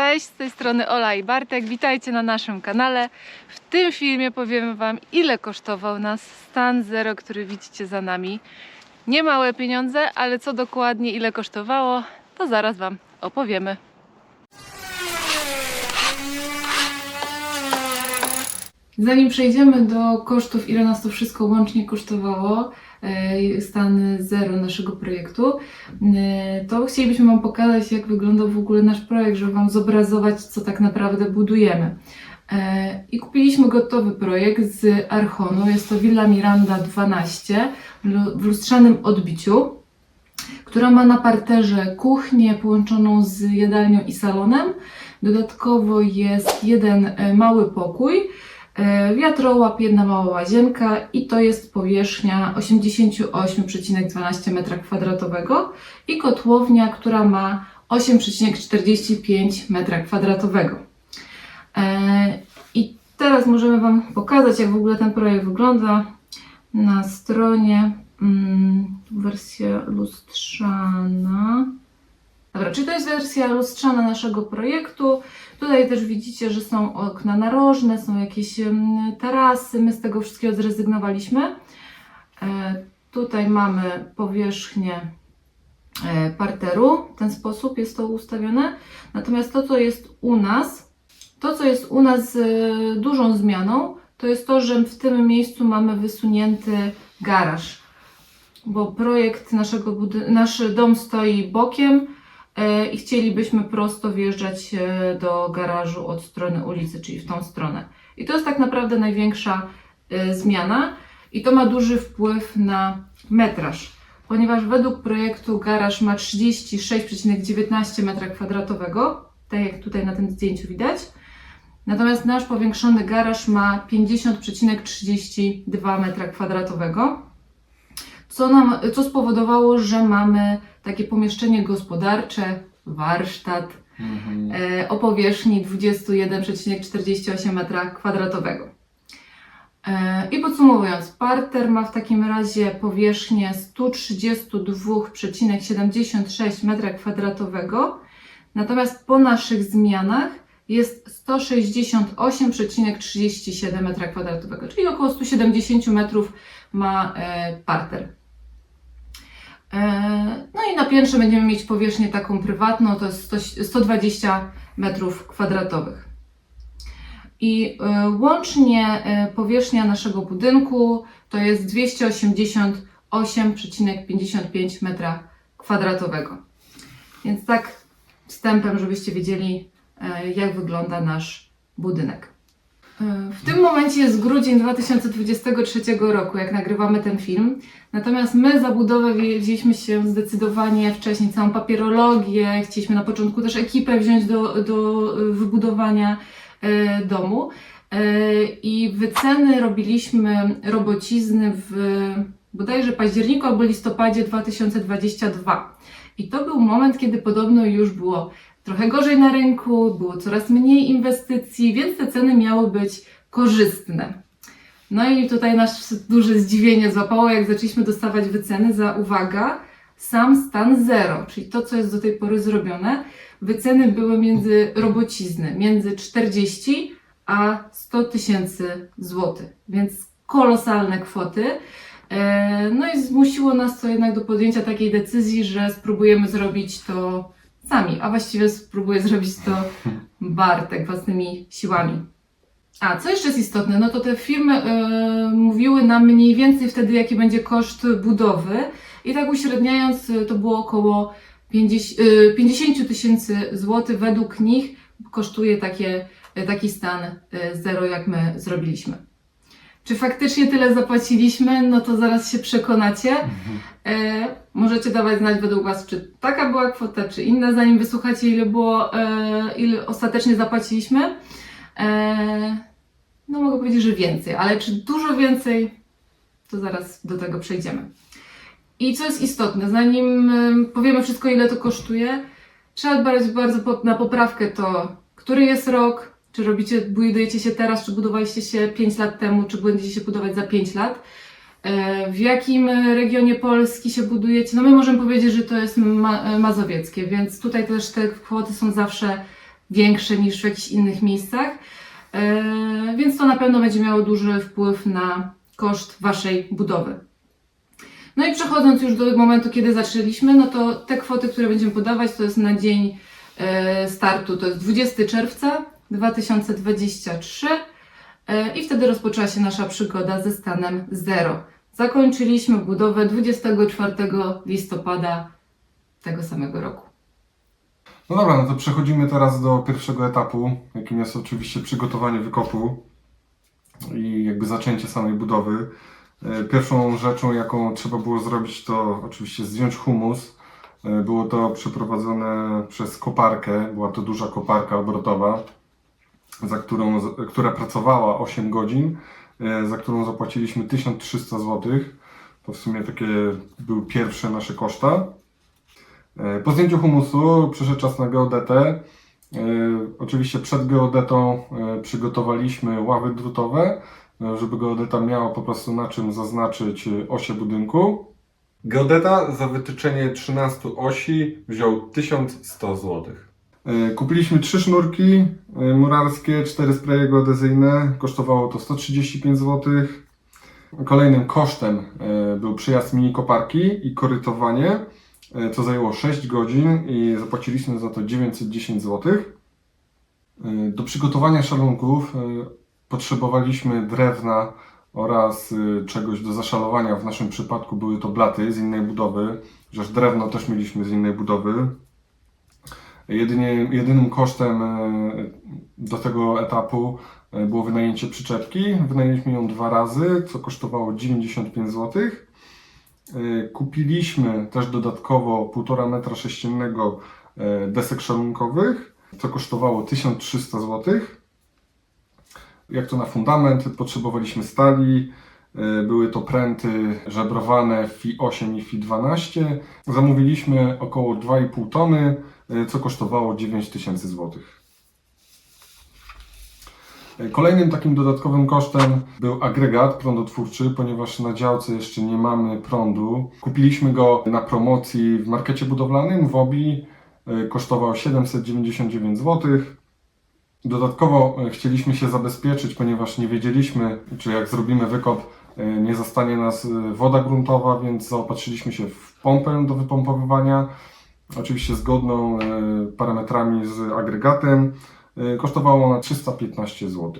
Cześć, z tej strony Ola i Bartek. Witajcie na naszym kanale. W tym filmie powiemy Wam, ile kosztował nas stan zero, który widzicie za nami. Nie małe pieniądze, ale co dokładnie ile kosztowało, to zaraz Wam opowiemy. Zanim przejdziemy do kosztów, ile nas to wszystko łącznie kosztowało, stan zero naszego projektu, e, to chcielibyśmy Wam pokazać, jak wyglądał w ogóle nasz projekt, żeby Wam zobrazować, co tak naprawdę budujemy. E, I kupiliśmy gotowy projekt z Archonu. Jest to Villa Miranda 12 w lu- w lustrzanym odbiciu, która ma na parterze kuchnię połączoną z jadalnią i salonem. Dodatkowo jest jeden e, mały pokój, e, wiatrołap, jedna mała łazienka i to jest powierzchnia 88,12 m2 i kotłownia, która ma 8,45 m2. E, I teraz możemy Wam pokazać, jak w ogóle ten projekt wygląda na stronie. Mm, wersja lustrzana. Dobra, czy to jest wersja lustrzana naszego projektu? Tutaj też widzicie, że są okna narożne, są jakieś tarasy. My z tego wszystkiego zrezygnowaliśmy. E, tutaj mamy powierzchnię e, parteru. W ten sposób jest to ustawione. Natomiast to, co jest u nas, to, co jest u nas e, dużą zmianą, to jest to, że w tym miejscu mamy wysunięty garaż. Bo projekt naszego nasz dom stoi bokiem i chcielibyśmy prosto wjeżdżać e, do garażu od strony ulicy, czyli w tą stronę. I to jest tak naprawdę największa e, zmiana i to ma duży wpływ na metraż, ponieważ według projektu garaż ma 36,19 m2, tak jak tutaj na tym zdjęciu widać. Natomiast nasz powiększony garaż ma 50,32 m2 co, nam, co spowodowało, że mamy takie pomieszczenie gospodarcze, warsztat Mhm. e, o powierzchni 21,48 m2. E, I podsumowując, parter ma w takim razie powierzchnię 132,76 m2, natomiast po naszych zmianach jest 168,37 m2, czyli około 170 metrów ma e, parter. E, No i na piętrze będziemy mieć powierzchnię taką prywatną, to jest 100, 120 metrów kwadratowych. I e, łącznie e, powierzchnia naszego budynku to jest 288,55 metra kwadratowego. Więc tak wstępem, żebyście wiedzieli, jak wygląda nasz budynek. W tym momencie jest grudzień 2023 roku, jak nagrywamy ten film. Natomiast my za budowę wzię- wzięliśmy się zdecydowanie wcześniej, całą papierologię, chcieliśmy na początku też ekipę wziąć do, do e, wybudowania e, domu. E, I wyceny robiliśmy robocizny w bodajże październiku albo listopadzie 2022. I to był moment, kiedy podobno już było trochę gorzej na rynku, było coraz mniej inwestycji, więc te ceny miały być korzystne. No i tutaj nas duże zdziwienie złapało, jak zaczęliśmy dostawać wyceny za, uwaga, sam stan zero, czyli to, co jest do tej pory zrobione. Wyceny były między robocizny, między 40 a 100 tysięcy złotych, więc kolosalne kwoty. E, No i zmusiło nas to jednak do podjęcia takiej decyzji, że spróbujemy zrobić to sami, a właściwie spróbuję zrobić to Bartek własnymi siłami. A, co jeszcze jest istotne, no to te firmy e, mówiły nam mniej więcej wtedy, jaki będzie koszt budowy i tak uśredniając e, to było około 50 e, 50 tysięcy złotych według nich kosztuje takie, e, taki stan e, zero, jak my zrobiliśmy. Czy faktycznie tyle zapłaciliśmy? No to zaraz się przekonacie. E, możecie dawać znać według Was, czy taka była kwota, czy inna, zanim wysłuchacie, ile było, e, ile ostatecznie zapłaciliśmy. E, no mogę powiedzieć, że więcej, ale czy dużo więcej, to zaraz do tego przejdziemy. I co jest istotne, zanim em, powiemy wszystko, ile to kosztuje, trzeba dbać bardzo na poprawkę to, który jest rok, czy robicie, budujecie się teraz, czy budowaliście się 5 lat temu, czy będziecie się budować za 5 lat. E, W jakim regionie Polski się budujecie? No my możemy powiedzieć, że to jest ma- mazowieckie, więc tutaj też te kwoty są zawsze większe niż w jakichś innych miejscach, e, więc to na pewno będzie miało duży wpływ na koszt Waszej budowy. No i przechodząc już do momentu, kiedy zaczęliśmy, no to te kwoty, które będziemy podawać, to jest na dzień e, startu, to jest 20 czerwca 2023 e, i wtedy rozpoczęła się nasza przygoda ze stanem 0. Zakończyliśmy budowę 24 listopada tego samego roku. No dobra, no to przechodzimy teraz do pierwszego etapu, jakim jest oczywiście przygotowanie wykopu i jakby zaczęcie samej budowy. E, Pierwszą rzeczą, jaką trzeba było zrobić, to oczywiście zdjąć humus. E, Było to przeprowadzone przez koparkę, była to duża koparka obrotowa, za którą, która pracowała 8 godzin, e, za którą zapłaciliśmy 1300 zł. To w sumie takie były pierwsze nasze koszta. E, Po zdjęciu humusu przyszedł czas na geodetę. E, Oczywiście przed geodetą przygotowaliśmy ławy drutowe, żeby geodeta miała po prostu na czym zaznaczyć osie budynku. Geodeta za wytyczenie 13 osi wziął 1100 zł. E, Kupiliśmy trzy sznurki e, murarskie, cztery spraye geodezyjne. Kosztowało to 135 zł. Kolejnym kosztem e, był przyjazd mini koparki i korytowanie co zajęło 6 godzin i zapłaciliśmy za to 910 zł. Do przygotowania szalunków potrzebowaliśmy drewna oraz czegoś do zaszalowania. W naszym przypadku były to blaty z innej budowy, chociaż drewno też mieliśmy z innej budowy. Jedynie, jedynym kosztem e, do tego etapu e, było wynajęcie przyczepki. Wynajęliśmy ją dwa razy, co kosztowało 95 zł. E, Kupiliśmy też dodatkowo 1,5 metra sześciennego desek szalunkowych, co kosztowało 1300 zł. Jak to na fundament, potrzebowaliśmy stali, były to pręty żebrowane FI 8 i FI 12. Zamówiliśmy około 2,5 tony, co kosztowało 9000 zł. Kolejnym takim dodatkowym kosztem był agregat prądotwórczy, ponieważ na działce jeszcze nie mamy prądu. Kupiliśmy go na promocji w markecie budowlanym w Obi. E, Kosztował 799 zł. Dodatkowo e, chcieliśmy się zabezpieczyć, ponieważ nie wiedzieliśmy, czy jak zrobimy wykop, e, nie zastanie nas e, woda gruntowa, więc zaopatrzyliśmy się w pompę do wypompowywania. Oczywiście zgodną e, parametrami z agregatem. E, Kosztowało ona 315 zł.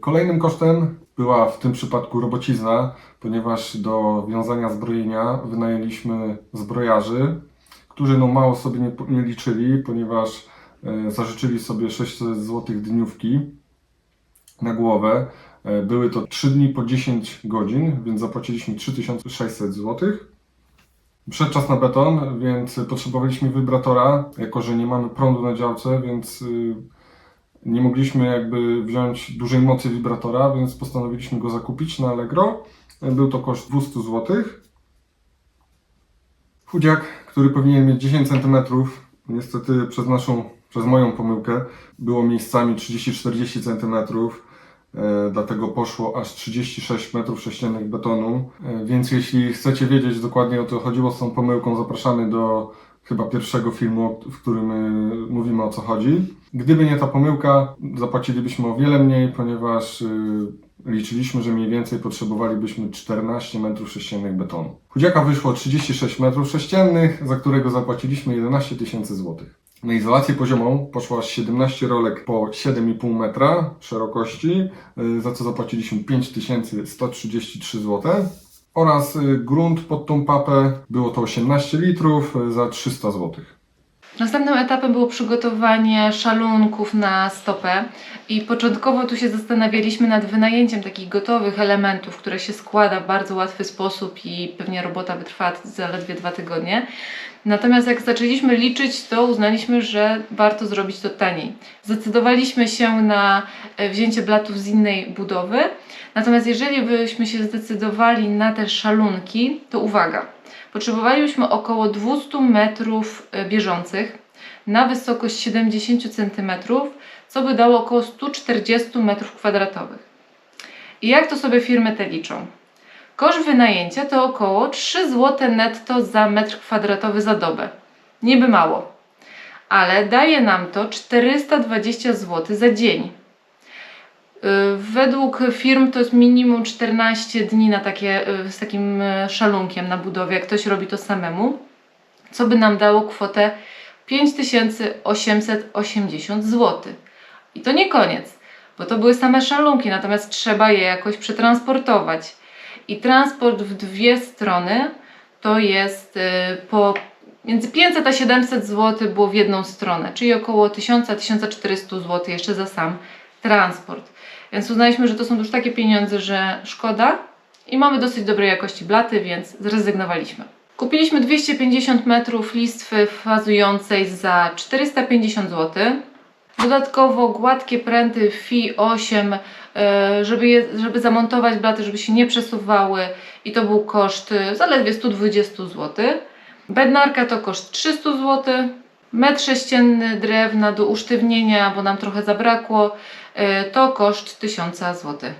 Kolejnym kosztem była w tym przypadku robocizna, ponieważ do wiązania zbrojenia wynajęliśmy zbrojarzy, którzy no mało sobie nie, nie liczyli, ponieważ e, zażyczyli sobie 600 zł dniówki na głowę. Były to 3 dni po 10 godzin, więc zapłaciliśmy 3600 zł. Przyszedł czas na beton, więc potrzebowaliśmy wibratora, jako że nie mamy prądu na działce, więc y, nie mogliśmy jakby wziąć dużej mocy wibratora, więc postanowiliśmy go zakupić na Allegro. Był to koszt 200 zł. Chudziak, który powinien mieć 10 cm, niestety przez naszą, przez moją pomyłkę było miejscami 30-40 cm. E, dlatego poszło aż 36 metrów sześciennych betonu. E, więc jeśli chcecie wiedzieć dokładnie o co chodziło z tą pomyłką, zapraszamy do chyba pierwszego filmu, w którym e, mówimy o co chodzi. Gdyby nie ta pomyłka, zapłacilibyśmy o wiele mniej, ponieważ liczyliśmy, że mniej więcej potrzebowalibyśmy 14 metrów sześciennych betonu. Chudziaka wyszło 36 metrów sześciennych, za którego zapłaciliśmy 11 tysięcy złotych. Na izolację poziomą poszło aż 17 rolek po 7,5 metra szerokości, y, za co zapłaciliśmy 5133 zł. Oraz y, grunt pod tą papę było to 18 litrów y, za 300 zł. Następnym etapem było przygotowanie szalunków na stopę i początkowo tu się zastanawialiśmy nad wynajęciem takich gotowych elementów, które się składa w bardzo łatwy sposób i pewnie robota wytrwa zaledwie dwa tygodnie. Natomiast jak zaczęliśmy liczyć, to uznaliśmy, że warto zrobić to taniej. Zdecydowaliśmy się na e, wzięcie blatów z innej budowy. Natomiast jeżeli byśmy się zdecydowali na te szalunki, to uwaga, potrzebowalibyśmy około 200 metrów e, bieżących na wysokość 70 cm, co by dało około 140 metrów kwadratowych. I jak to sobie firmy te liczą? Koszt wynajęcia to około 3 zł netto za metr kwadratowy za dobę. Niby mało. ale daje nam to 420 zł za dzień. Y, Według firm to jest minimum 14 dni na takie, y, z takim y, szalunkiem na budowie, jak ktoś robi to samemu, co by nam dało kwotę 5880 zł. I to nie koniec, bo to były same szalunki, natomiast trzeba je jakoś przetransportować. I transport w dwie strony to jest po między 500 a 700 zł było w jedną stronę, czyli około 1000-1400 zł jeszcze za sam transport. Więc uznaliśmy, że to są już takie pieniądze, że szkoda i mamy dosyć dobrej jakości blaty, więc zrezygnowaliśmy. Kupiliśmy 250 metrów listwy fazującej za 450 zł. Dodatkowo gładkie pręty FI 8, e, żeby, je, żeby zamontować blaty, żeby się nie przesuwały i to był koszt e, zaledwie 120 zł. Bednarka to koszt 300 zł. Metr sześcienny drewna do usztywnienia, bo nam trochę zabrakło, e, to koszt 1000 zł.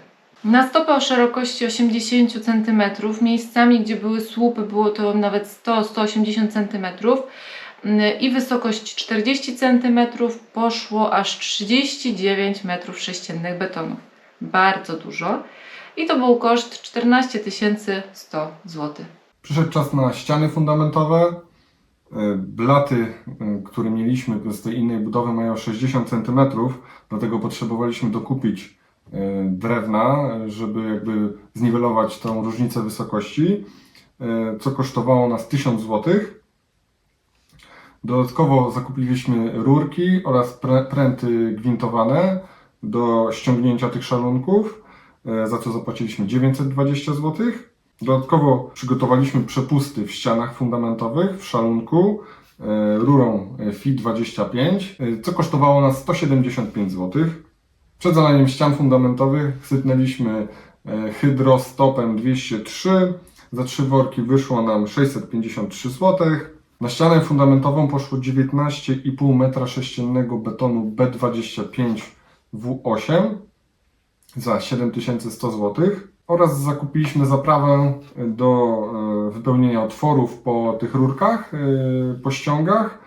Na stopę o szerokości 80 cm, miejscami gdzie były słupy było to nawet 100-180 cm i wysokość 40 cm poszło aż 39 m3 betonu. Bardzo dużo. I to był koszt 14 100 zł. Przyszedł czas na ściany fundamentowe. E, Blaty, e, które mieliśmy z tej innej budowy mają 60 cm, dlatego potrzebowaliśmy dokupić e, drewna, żeby jakby zniwelować tą różnicę wysokości, co kosztowało nas 1000 zł. Dodatkowo zakupiliśmy rurki oraz pręty gwintowane do ściągnięcia tych szalunków, za co zapłaciliśmy 920 zł. Dodatkowo przygotowaliśmy przepusty w ścianach fundamentowych w szalunku e, rurą e, FI25, e, co kosztowało nas 175 zł. Przed zalaniem ścian fundamentowych sypnęliśmy hydrostopem 203. Za trzy worki wyszło nam 653 zł. Na ścianę fundamentową poszło 19,5 metra sześciennego betonu B25 W8 za 7100 zł oraz zakupiliśmy zaprawę do e, wypełnienia otworów po tych rurkach, e, po ściągach.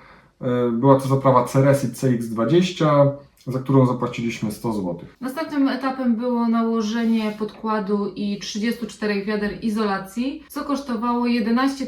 E, Była to zaprawa Ceresi CX20, za którą zapłaciliśmy 100 zł. Następnym etapem było nałożenie podkładu i 34 wiader izolacji, co kosztowało 11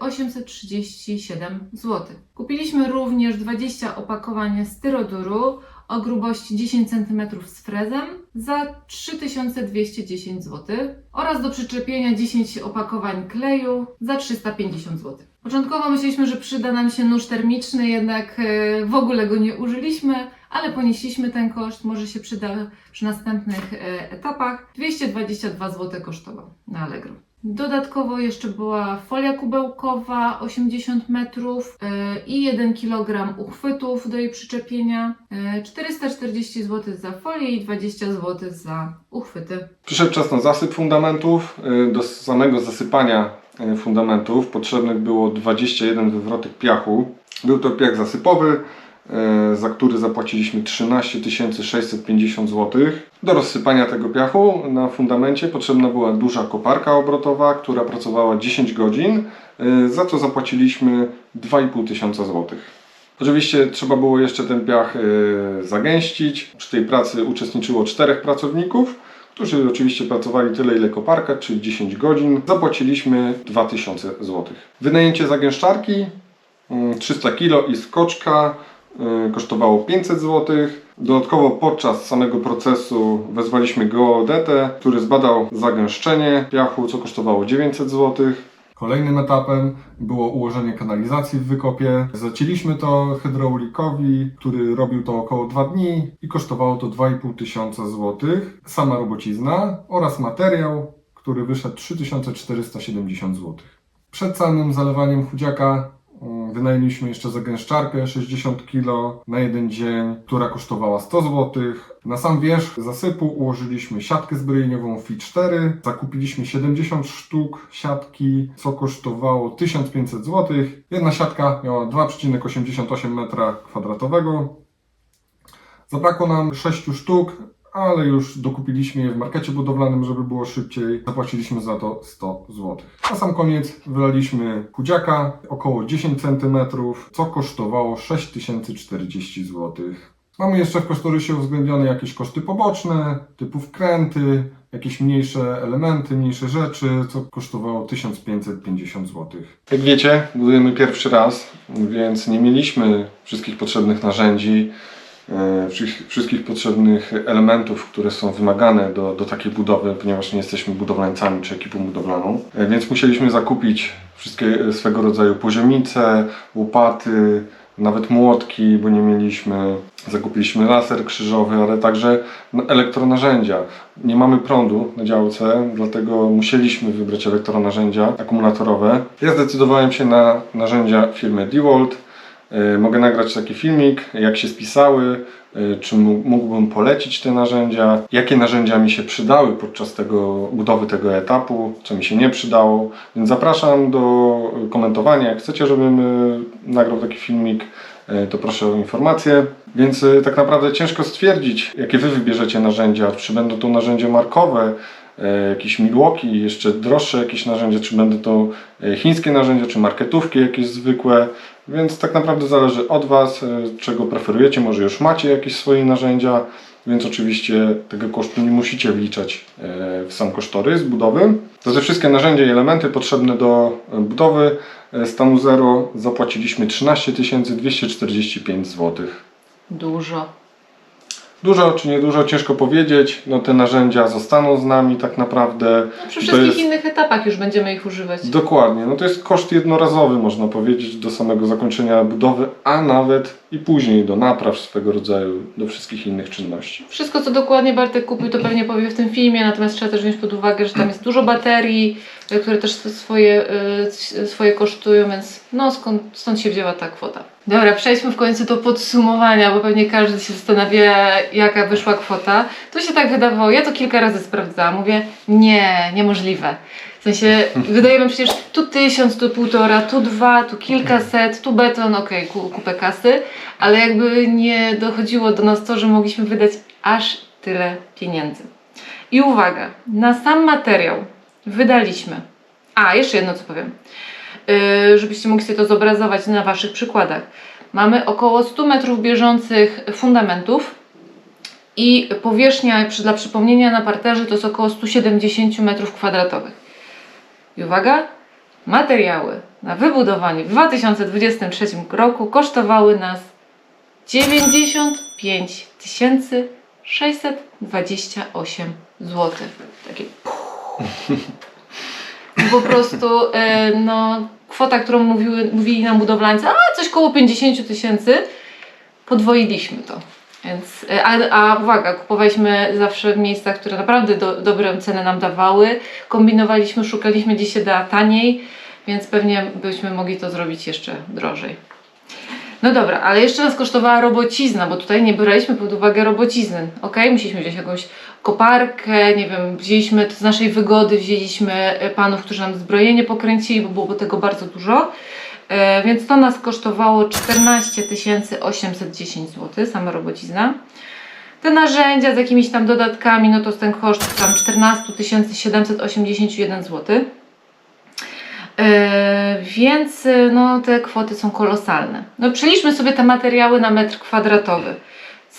837 zł. Kupiliśmy również 20 opakowań styroduru o grubości 10 cm z frezem za 3210 zł oraz do przyczepienia 10 opakowań kleju za 350 zł. Początkowo myśleliśmy, że przyda nam się nóż termiczny, jednak e, w ogóle go nie użyliśmy, ale ponieśliśmy ten koszt, może się przyda przy następnych e, etapach. 222 zł kosztował na Allegro. Dodatkowo jeszcze była folia kubełkowa 80 metrów e, i 1 kg uchwytów do jej przyczepienia. E, 440 zł za folię i 20 zł za uchwyty. Przyszedł czas na zasyp fundamentów. Y, Do samego zasypania y, fundamentów potrzebnych było 21 wywrotek piachu. Był to piach zasypowy, y, za który zapłaciliśmy 13 650 zł. Do rozsypania tego piachu na fundamencie potrzebna była duża koparka obrotowa, która pracowała 10 godzin, y, za co zapłaciliśmy 2,5 tysiąca złotych. Oczywiście trzeba było jeszcze ten piach y, zagęścić. Przy tej pracy uczestniczyło czterech pracowników którzy oczywiście pracowali tyle, ile koparka, czyli 10 godzin. Zapłaciliśmy 2000 zł. Wynajęcie zagęszczarki mm, 300 kg i skoczka kosztowało 500 zł. Dodatkowo podczas samego procesu wezwaliśmy geodetę, który zbadał zagęszczenie piachu, co kosztowało 900 zł. Kolejnym etapem było ułożenie kanalizacji w wykopie. Zacięliśmy to hydraulikowi, który robił to około 2 dni i kosztowało to 2,5 tysiąca złotych. Sama robocizna oraz materiał, który wyszedł 3470 zł. Przed samym zalewaniem chudziaka wynajęliśmy jeszcze zagęszczarkę 60 kg na jeden dzień, która kosztowała 100 zł. Na sam wierzch zasypu ułożyliśmy siatkę zbrojeniową FI4. Zakupiliśmy 70 sztuk siatki, co kosztowało 1500 zł. Jedna siatka miała 2,88 m2. Zabrakło nam 6 sztuk, ale już dokupiliśmy je w markecie budowlanym, żeby było szybciej. Zapłaciliśmy za to 100 zł. Na sam koniec wylaliśmy chudziaka około 10 cm, co kosztowało 6040 zł. Mamy jeszcze w kosztorysie uwzględnione jakieś koszty poboczne, typu wkręty, jakieś mniejsze elementy, mniejsze rzeczy, co kosztowało 1550 zł. Jak wiecie, budujemy pierwszy raz, więc nie mieliśmy wszystkich potrzebnych narzędzi, wszystkich, wszystkich potrzebnych elementów, które są wymagane do, do takiej budowy, ponieważ nie jesteśmy budowlańcami czy ekipą budowlaną. E, Więc musieliśmy zakupić wszystkie e, swego rodzaju poziomice, łopaty, nawet młotki, bo nie mieliśmy. Zakupiliśmy laser krzyżowy, ale także no, elektronarzędzia. Nie mamy prądu na działce, dlatego musieliśmy wybrać elektronarzędzia akumulatorowe. Ja zdecydowałem się na narzędzia firmy DeWalt. E, Mogę nagrać taki filmik, jak się spisały, e, czy mógł- mógłbym polecić te narzędzia, jakie narzędzia mi się przydały podczas tego, budowy tego etapu, co mi się nie przydało. Więc zapraszam do komentowania. Jak chcecie, żebym e, nagrał taki filmik, to proszę o informację. Więc tak naprawdę ciężko stwierdzić, jakie Wy wybierzecie narzędzia. Czy będą to narzędzia markowe, jakieś Milwaukee, jeszcze droższe jakieś narzędzia, czy będą to chińskie narzędzia, czy marketówki jakieś zwykłe. Więc tak naprawdę zależy od Was, e, czego preferujecie. Może już macie jakieś swoje narzędzia, więc oczywiście tego kosztu nie musicie wliczać e, w sam kosztorys budowy. To te wszystkie narzędzia i elementy potrzebne do e, budowy stanu 0 zapłaciliśmy 13 245 zł. Dużo. Dużo czy niedużo, ciężko powiedzieć. No, te narzędzia zostaną z nami tak naprawdę. No, przy wszystkich jest- innych etapach już będziemy ich używać. Dokładnie, no to jest koszt jednorazowy, można powiedzieć, do samego zakończenia budowy, a nawet i później do napraw swego rodzaju, do wszystkich innych czynności. Wszystko, co dokładnie Bartek kupił, to pewnie powie w tym filmie, natomiast trzeba też wziąć pod uwagę, że tam jest dużo baterii, y, które też swoje, y, swoje kosztują, więc no skąd, stąd się wzięła ta kwota. Dobra, przejdźmy w końcu do podsumowania, bo pewnie każdy się zastanawia, jaka wyszła kwota. Tu się tak wydawało, ja to kilka razy sprawdzałam, mówię, nie, niemożliwe. W sensie, wydajemy przecież tu tysiąc, tu półtora, tu dwa, tu kilkaset, tu beton, okej, ku, kupę kasy, ale jakby nie dochodziło do nas to, że mogliśmy wydać aż tyle pieniędzy. I uwaga, na sam materiał wydaliśmy. A, jeszcze jedno co powiem, żebyście mogli sobie to zobrazować na Waszych przykładach. Mamy około 100 metrów bieżących fundamentów i powierzchnia, dla przypomnienia, na parterze to jest około 170 metrów kwadratowych. I uwaga, materiały na wybudowanie w 2023 roku kosztowały nas 95 628 zł. Takie po prostu e, no, kwota, którą mówiły, mówili nam budowlańcy, a coś koło 50 tysięcy, podwoiliśmy to. Więc, e, a, a uwaga, kupowaliśmy zawsze w miejscach, które naprawdę do, dobre ceny nam dawały. Kombinowaliśmy, szukaliśmy gdzie się da taniej, więc pewnie byśmy mogli to zrobić jeszcze drożej. No dobra, ale jeszcze nas kosztowała robocizna, bo tutaj nie braliśmy pod uwagę robocizny. Ok, musieliśmy wziąć jakąś koparkę, nie wiem, wzięliśmy z naszej wygody, wzięliśmy e, panów, którzy nam zbrojenie pokręcili, bo było tego bardzo dużo. E, więc to nas kosztowało 14 810 zł, sama robocizna. Te narzędzia z jakimiś tam dodatkami, no to ten koszt tam 14 781 zł. E, więc e, no, te kwoty są kolosalne. No, przeliczmy sobie te materiały na metr kwadratowy.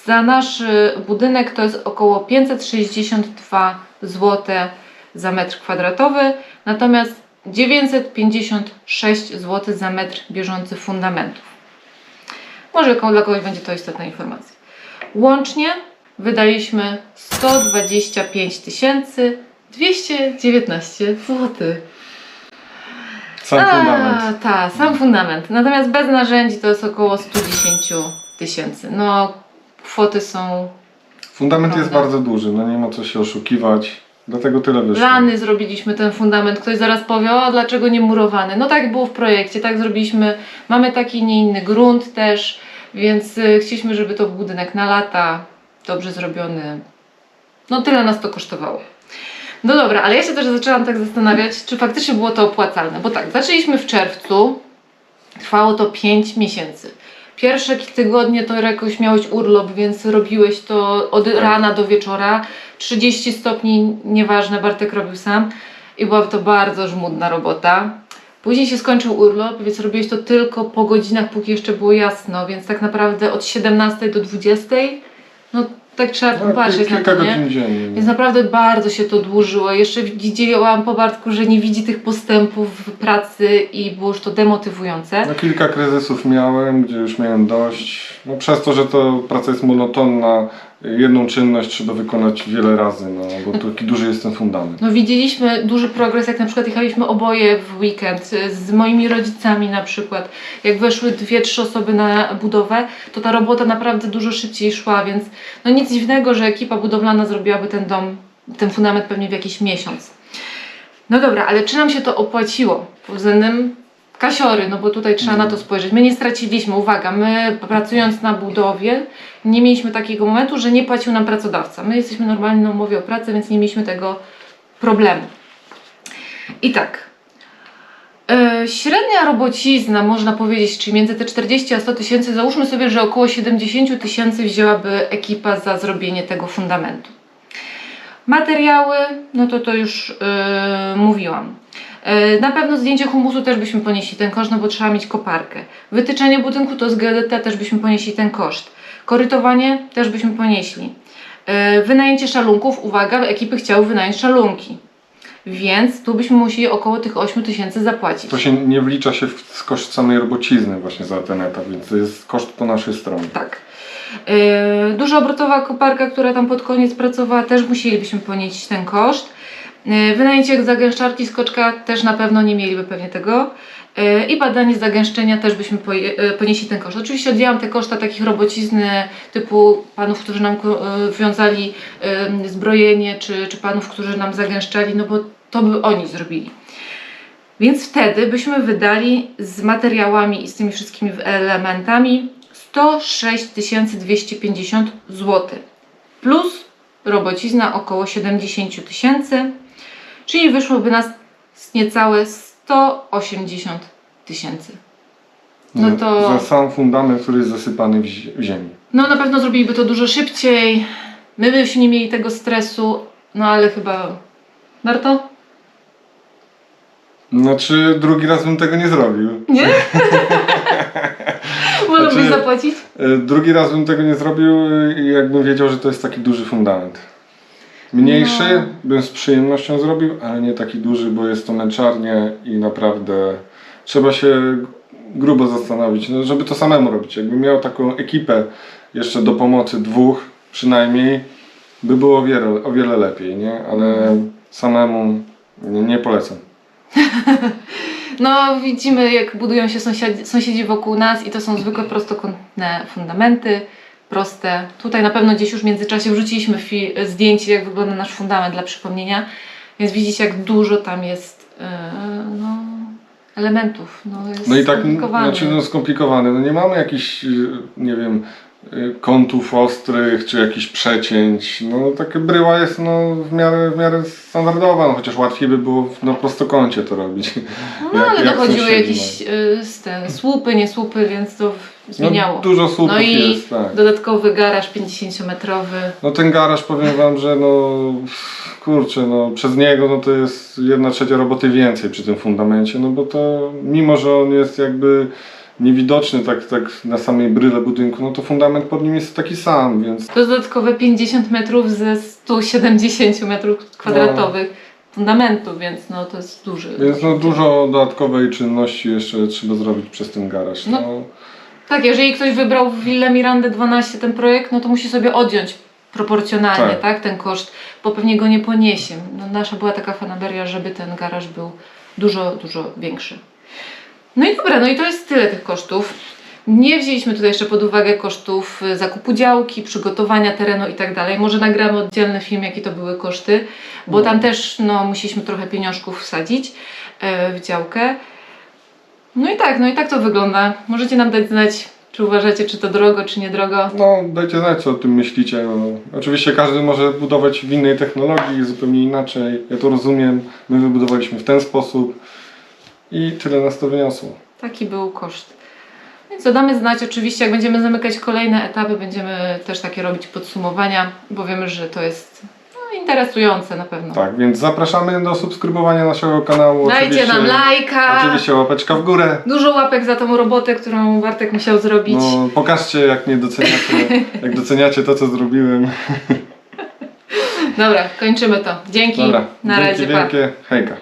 Za nasz e, budynek to jest około 562 zł za metr kwadratowy, natomiast 956 zł za metr bieżący fundamentów. Może dla kogoś będzie to istotna informacja. Łącznie wydaliśmy 125 219 zł. Sam fundament. Tak, sam fundament. Natomiast bez narzędzi to jest około 110 tysięcy. No, kwoty są. Fundament jest Prawda. bardzo duży, no nie ma co się oszukiwać, dlatego tyle wyszło. Lany zrobiliśmy ten fundament. Ktoś zaraz powie, o dlaczego nie murowany? No tak było w projekcie, tak zrobiliśmy. Mamy taki, nie inny grunt też, więc y, chcieliśmy, żeby to był budynek na lata, dobrze zrobiony. No tyle nas to kosztowało. No dobra, ale ja się też zaczęłam tak zastanawiać, czy faktycznie było to opłacalne. Bo tak, zaczęliśmy w czerwcu, trwało to 5 miesięcy. Pierwsze tygodnie to jakoś miałeś urlop, więc robiłeś to od Tak. rana do wieczora. 30 stopni, nieważne, Bartek robił sam. I była to bardzo żmudna robota. Później się skończył urlop, więc robiłeś to tylko po godzinach, póki jeszcze było jasno, więc tak naprawdę od 17 do 20, no tak trzeba No, popatrzeć na to, nie? dziennie. Więc naprawdę bardzo się to dłużyło. Jeszcze widziałam po Bartku, że nie widzi tych postępów w pracy i było już to demotywujące. No, kilka kryzysów miałem, gdzie już miałem dość. No, przez to, że to praca jest monotonna, jedną czynność trzeba wykonać wiele razy, no, bo taki duży jest ten fundament. No widzieliśmy duży progres, jak na przykład jechaliśmy oboje w weekend y, z moimi rodzicami na przykład. Jak weszły dwie, trzy osoby na budowę, to ta robota naprawdę dużo szybciej szła, więc no nic dziwnego, że ekipa budowlana zrobiłaby ten dom, ten fundament pewnie w jakiś miesiąc. No dobra, ale czy nam się to opłaciło? Pod względem kasiory, no bo tutaj trzeba na to spojrzeć. My nie straciliśmy, uwaga, my pracując na budowie nie mieliśmy takiego momentu, że nie płacił nam pracodawca. My jesteśmy normalnie na umowie o pracę, więc nie mieliśmy tego problemu. I tak. e, Średnia robocizna, można powiedzieć, czyli między te 40 a 100 tysięcy, załóżmy sobie, że około 70 tysięcy wzięłaby ekipa za zrobienie tego fundamentu. Materiały, no to to już e, mówiłam. E, Na pewno zdjęcie humusu też byśmy ponieśli ten koszt, no bo trzeba mieć koparkę. Wytyczenie budynku to z GDT też byśmy ponieśli ten koszt. Korytowanie też byśmy ponieśli. E, Wynajęcie szalunków, uwaga, ekipy chciały wynająć szalunki. Więc tu byśmy musieli około tych 8 tysięcy zapłacić. To się nie wlicza się w koszt samej robocizny właśnie za ten etap, więc to jest koszt po naszej stronie. Tak. Yy, duża obrotowa koparka, która tam pod koniec pracowała, też musielibyśmy ponieść ten koszt. Yy, wynajęcie zagęszczarki skoczka też na pewno nie mieliby pewnie tego. Yy, I badanie zagęszczenia też byśmy yy, ponieśli ten koszt. Oczywiście odjęłam te koszta takich robocizny typu panów, którzy nam wiązali zbrojenie, czy, czy panów, którzy nam zagęszczali, no bo to by oni zrobili. Więc wtedy byśmy wydali z materiałami i z tymi wszystkimi elementami 106 250 zł. Plus robocizna około 70 tysięcy, czyli wyszłoby nas niecałe 180 tysięcy. No to- Za sam fundament, który jest zasypany w zi- w ziemi. No na pewno zrobiliby to dużo szybciej, my byśmy nie mieli tego stresu, no ale chyba warto? Znaczy, drugi raz bym tego nie zrobił. Nie? Wolałbyś Znaczy- zapłacić? E, Drugi raz bym tego nie zrobił, e, jakbym wiedział, że to jest taki duży fundament. Mniejszy No. bym z przyjemnością zrobił, ale nie taki duży, bo jest to męczarnie i naprawdę trzeba się grubo zastanowić, no, żeby to samemu robić. Jakbym miał taką ekipę jeszcze do pomocy dwóch przynajmniej, by było o wiele, o wiele lepiej, nie? Ale samemu nie, nie polecam. No, widzimy, jak budują się sąsiadzi, sąsiedzi wokół nas i to są zwykłe prostokątne fundamenty, proste. Tutaj na pewno gdzieś już w międzyczasie wrzuciliśmy zdjęcie, jak wygląda nasz fundament dla przypomnienia, więc widzicie, jak dużo tam jest yy, no, elementów. No, No i tak, znaczy no skomplikowane. No nie mamy jakichś, y, nie wiem, y, kątów ostrych, czy jakichś przecięć. No takie bryła jest no w miarę, w miarę standardowa, no, chociaż łatwiej by było na prostokącie to robić. No, jak- ale jak dochodziły jakieś ten, słupy, nie słupy, więc to zmieniało. No, dużo słupów No i jest, tak. dodatkowy garaż 50-metrowy. No ten garaż powiem wam, że no kurczę, no przez niego no to jest jedna trzecia roboty więcej przy tym fundamencie, no bo to mimo, że on jest jakby niewidoczny tak, tak na samej bryle budynku, no to fundament pod nim jest taki sam, więc To jest dodatkowe 50 metrów ze 170 metrów kwadratowych fundamentu, więc no to jest duży. Więc no dużo dodatkowej czynności jeszcze trzeba zrobić przez ten garaż. No. No, Tak, jeżeli ktoś wybrał w Villa Miranda 12 ten projekt, no to musi sobie odjąć proporcjonalnie, Tak. tak, ten koszt, bo pewnie go nie poniesie. No, nasza była taka fanaberia, żeby ten garaż był dużo, dużo większy. No i dobra, no i to jest tyle tych kosztów. Nie wzięliśmy tutaj jeszcze pod uwagę kosztów y, zakupu działki, przygotowania terenu i tak dalej. Może nagramy oddzielny film, jakie to były koszty, bo No. tam też no, musieliśmy trochę pieniążków wsadzić e, w działkę. No i tak, no i tak to wygląda. Możecie nam dać znać, czy uważacie, czy to drogo, czy niedrogo. no dajcie znać co o tym myślicie. No. Oczywiście każdy może budować w innej technologii, zupełnie inaczej. Ja to rozumiem. My wybudowaliśmy w ten sposób i tyle nas to wyniosło. Taki był koszt. No co damy znać oczywiście, jak będziemy zamykać kolejne etapy, będziemy też takie robić podsumowania, bo wiemy, że to jest no, interesujące na pewno. Tak, więc zapraszamy do subskrybowania naszego kanału. Dajcie Oczywiście- nam lajka, Oczywiście łapeczka w górę. dużo łapek za tą robotę, którą Bartek musiał zrobić. No, pokażcie jak nie doceniacie, jak doceniacie to co zrobiłem. Dobra, kończymy to. Dzięki, Dobra, na dzięki razie, pa. wielkie, hejka.